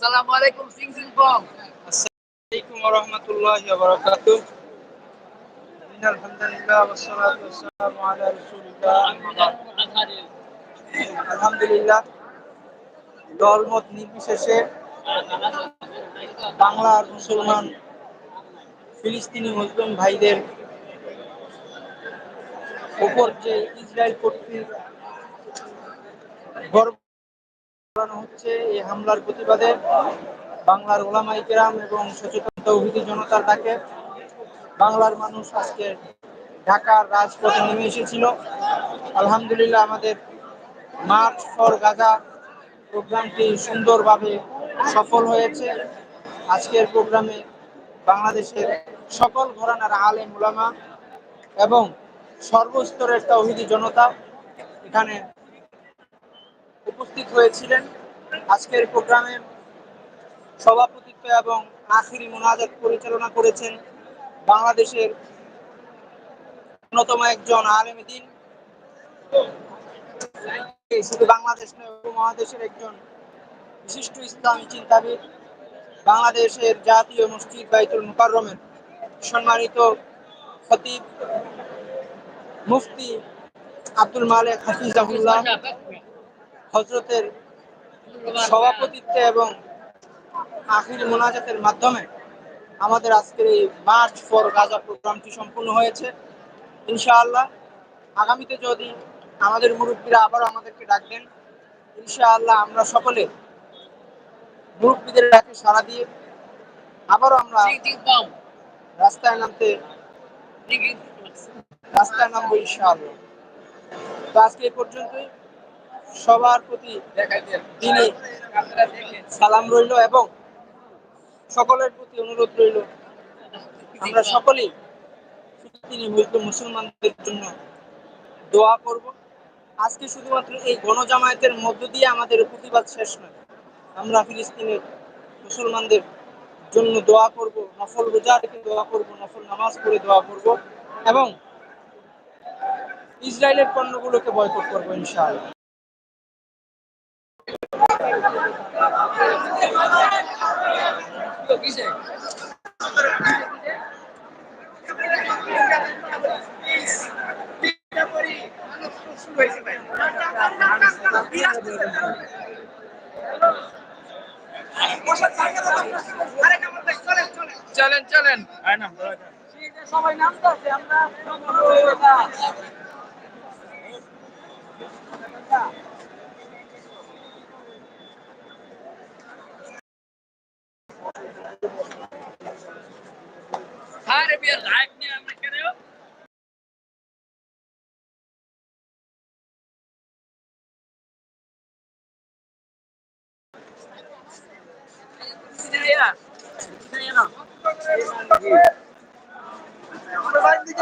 আসসালামু আলাইকুম নির্বিশেষে বাংলার মুসলমান ফিলিস্তিনি মুসলিম ভাইদের উপর যে ইসরায়েল কর্তৃক হচ্ছে এই হামলার প্রতিবাদে বাংলার ওলামাই কেরাম এবং সচেতন তৌহিদি জনতার ডাকে। বাংলার মানুষ আজকে ঢাকার রাজপথে নেমে এসেছিল। আলহামদুলিল্লাহ আমাদের মার্চ ফর গাজা প্রোগ্রামটি সুন্দরভাবে সফল হয়েছে। আজকের প্রোগ্রামে বাংলাদেশের সকল ঘরানার আলেম ওলামা এবং সর্বস্তরের তৌহিদি জনতা এখানে উপস্থিত হয়েছিলেন। আজকের প্রোগ্রামে সভাপতিত্ব এবং আখিরি মোনাজাত পরিচালনা করেছেন বাংলাদেশের অন্যতম একজন আলেম দিন। শুধু বাংলাদেশ নয় উপমহাদেশের একজন বিশিষ্ট ইসলামী চিন্তাবিদ, বাংলাদেশের জাতীয় মসজিদ বাইতুল মুকাররমের সম্মানিত খতিব মুফতি আব্দুল মালেক হাফিজাহুল্লাহ। হজরতের সভাপতিত্বে এবং আখির মোনাজাতের মাধ্যমে আমাদের আজকের এই মার্চ ফর গাজা প্রোগ্রামটি সম্পূর্ণ হয়েছে। ইনশাআল্লাহ আগামীতে যদি আমাদের মুরব্বীরা আবারও আমাদেরকে ডাকবেন, ইনশাআল্লাহ আমরা সকলে মুরব্বীদের ডাকে সাড়া দিয়ে আবারও আমরা রাস্তায় নামতে রাস্তায় নামবো ইনশাআল্লাহ। তো আজকে এই পর্যন্তই। সবার প্রতি তিনি সালাম রইল এবং সকলের প্রতি অনুরোধ রইল। আমরা সকলেই তিনি মুসলমানদের জন্য দোয়া করব। আজকে শুধুমাত্র এই গণজামায়াতের মধ্য দিয়ে আমাদের প্রতিবাদ শেষ নয়। আমরা ফিলিস্তিনের মুসলমানদের জন্য দোয়া করব, নফল রোজা রেখে দোয়া করব, নফল নামাজ পড়ে দোয়া করব এবং ইসরায়েলের পণ্যগুলোকে বয়কট করব ইনশাআল্লাহ। চলেন চলেন। সবাই নামতে আছে আমরা আরে বিয়ার লাইভ নিয়ে আমরা কেন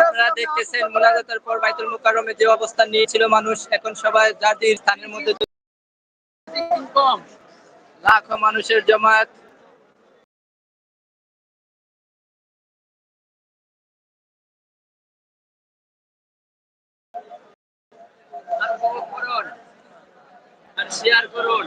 আপনারা দেখতেছেন মোনাজাতের পর বাইতুল মুকাররমে যে অবস্থান নিয়েছিল মানুষ, এখন সবাই যার স্থানের মধ্যে লাখো মানুষের জমায়েত করুন আর শেয়ার করুন।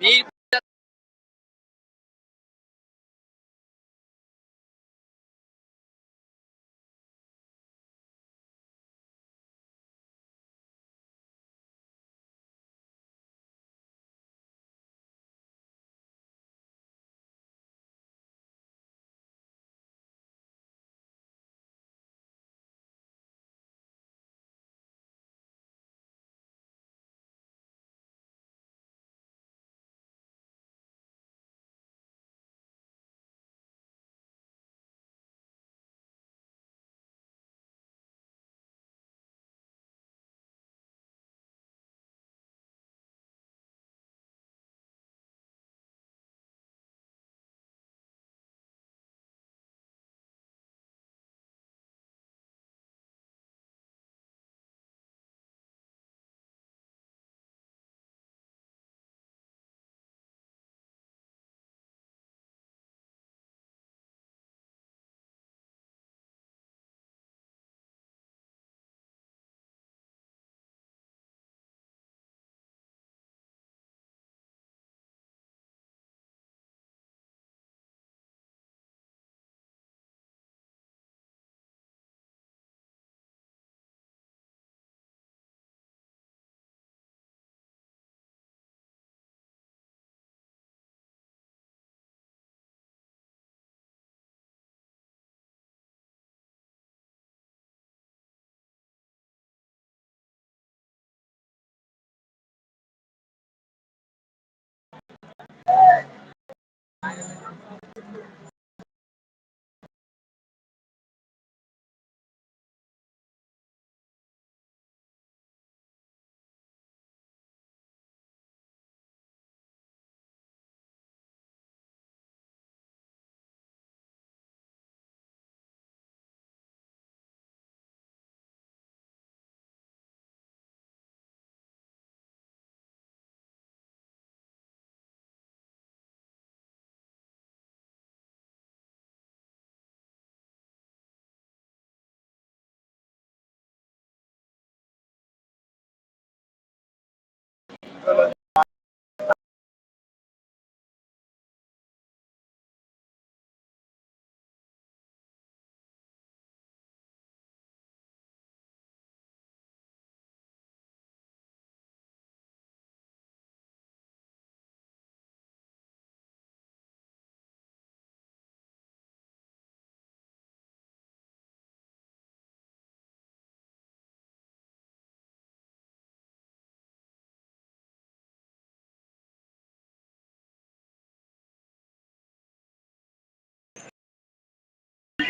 bir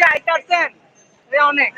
আইতাছেন অনেক